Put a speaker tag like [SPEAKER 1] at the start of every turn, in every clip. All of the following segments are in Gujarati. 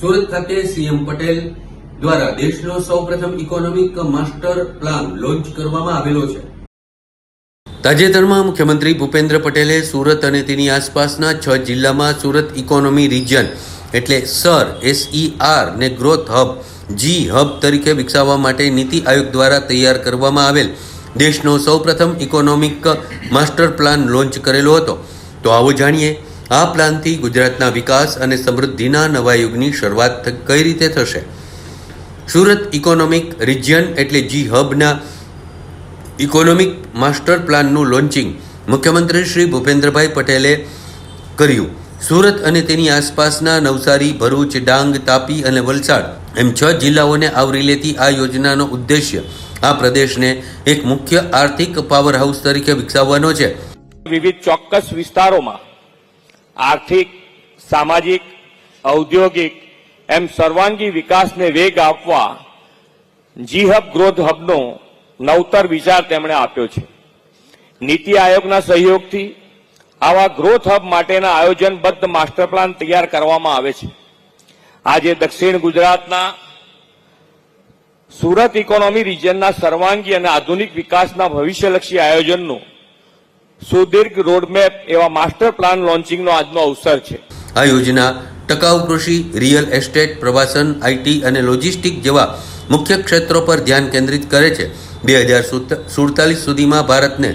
[SPEAKER 1] સુરત ખાતે સીએમ પટેલ દ્વારા દેશનો સૌપ્રથમ ઇકોનોમિક માસ્ટર પ્લાન લોન્ચ કરવામાં આવેલો છે. તાજેતરમાં મુખ્યમંત્રી ભૂપેન્દ્ર પટેલે સુરત અને તેની આસપાસના છ જિલ્લામાં સુરત ઇકોનોમી રિજન એટલે સર એસઈઆર ને ગ્રોથ હબ જી હબ તરીકે વિકસાવવા માટે નીતિ આયોગ દ્વારા તૈયાર કરવામાં આવેલ દેશનો સૌપ્રથમ ઇકોનોમિક માસ્ટર પ્લાન લોન્ચ કરેલો હતો. તો આવો જાણીએ આ પ્લાનથી ગુજરાતના વિકાસ અને સમૃદ્ધિના નવા યુગની શરૂઆત કઈ રીતે થશે? સુરત ઇકોનોમિક રિજિયન એટલે જી હબના ઇકોનોમિક માસ્ટર પ્લાનનું લોન્ચિંગ મુખ્યમંત્રી શ્રી ભૂપેન્દ્રભાઈ પટેલે કર્યું. સુરત અને તેની આસપાસના નવસારી, ભરૂચ, ડાંગ, તાપી અને વલસાડ એમ છ જિલ્લાઓને આવરી લેતી આ યોજનાનો ઉદ્દેશ્ય આ પ્રદેશને એક મુખ્ય આર્થિક પાવર હાઉસ તરીકે વિકસાવવાનો છે.
[SPEAKER 2] વિવિધ ચોક્કસ વિસ્તારોમાં આર્થિક, સામાજિક, ઔદ્યોગિક, એમ સર્વાંગી વિકાસને વેગ આપવા જી હબ ગ્રોથ હબનો નવતર વિચાર તેમણે આપ્યો છે. નીતિ આયોગના સહયોગથી આવા ગ્રોથ હબ માટેના આયોજનબદ્ધ માસ્ટર પ્લાન તૈયાર કરવામાં આવે છે. આજે દક્ષિણ ગુજરાતના સુરત ઇકોનોમી રિજનના સર્વાંગી અને આધુનિક વિકાસના ભવિષ્યલક્ષી આયોજનનું સુદીર્ઘ રોડમેપ એવા માસ્ટર પ્લાન લોન્ચિંગનો આજનો અવસર છે.
[SPEAKER 1] આ યોજના ટકાઉ કૃષિ રિયલ એસ્ટેટ પ્રવાસન આઈટી અને લોજિસ્ટિક જેવા મુખ્ય ક્ષેત્રો પર ધ્યાન કેન્દ્રિત કરે છે. બે હજાર સુડતાલીસ સુધીમાં ભારતને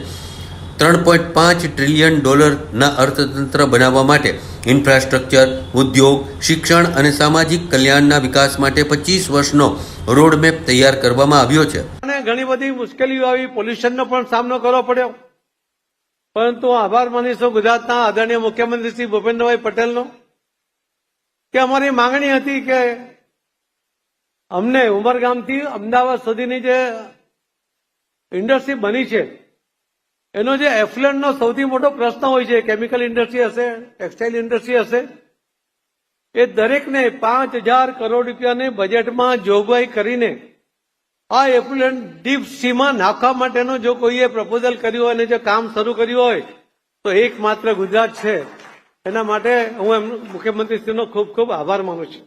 [SPEAKER 1] ત્રણ પોઈન્ટ પાંચ ટ્રિલિયન ડોલરના અર્થતંત્ર બનાવવા માટે ઇન્ફ્રાસ્ટ્રક્ચર ઉદ્યોગ શિક્ષણ અને સામાજિક કલ્યાણના વિકાસ માટે પચીસ વર્ષનો રોડમેપ તૈયાર કરવામાં આવ્યો છે.
[SPEAKER 3] અને ઘણી બધી મુશ્કેલીઓ આવી પોલ્યુશનનો પણ સામનો કરવો પડ્યો. પરંતુ આભાર માનીશું ગુજરાતના આદરણીય મુખ્યમંત્રી શ્રી ભૂપેન્દ્રભાઈ પટેલનો કે અમારી માંગણી હતી કે અમને ઉમરગામથી અમદાવાદ સુધીની જે ઇન્ડસ્ટ્રી બની છે, એનો જે એફ્લન્ટનો સૌથી મોટો પ્રશ્ન હોય છે, કેમિકલ ઇન્ડસ્ટ્રી હશે, ટેક્સટાઇલ ઇન્ડસ્ટ્રી હશે, એ દરેકને પાંચ હજાર કરોડ રૂપિયાની બજેટમાં જોગવાઈ કરીને આ એફ્લુએન્ટ ડીપ સીમાં નાખવા માટેનો જો કોઈએ પ્રપોઝલ કર્યું હોય અને જો કામ શરૂ કર્યું હોય, તો એકમાત્ર ગુજરાત છે. એના માટે હું એમ મુખ્યમંત્રીશ્રીનો ખૂબ ખૂબ આભાર માનું છું.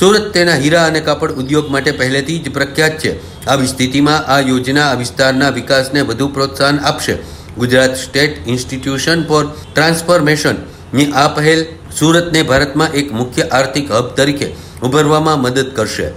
[SPEAKER 1] સુરત તેના હીરા અને કાપડ ઉદ્યોગ માટે પહેલેથી જ પ્રખ્યાત છે. આવી સ્થિતિમાં આ યોજના આ વિસ્તારના વિકાસને વધુ પ્રોત્સાહન આપશે. ગુજરાત સ્ટેટ ઇન્સ્ટિટ્યુશન ફોર ટ્રાન્સફોર્મેશનની આ પહેલ સુરતને ભારતમાં એક મુખ્ય આર્થિક હબ તરીકે ઉભરવામાં મદદ કરશે.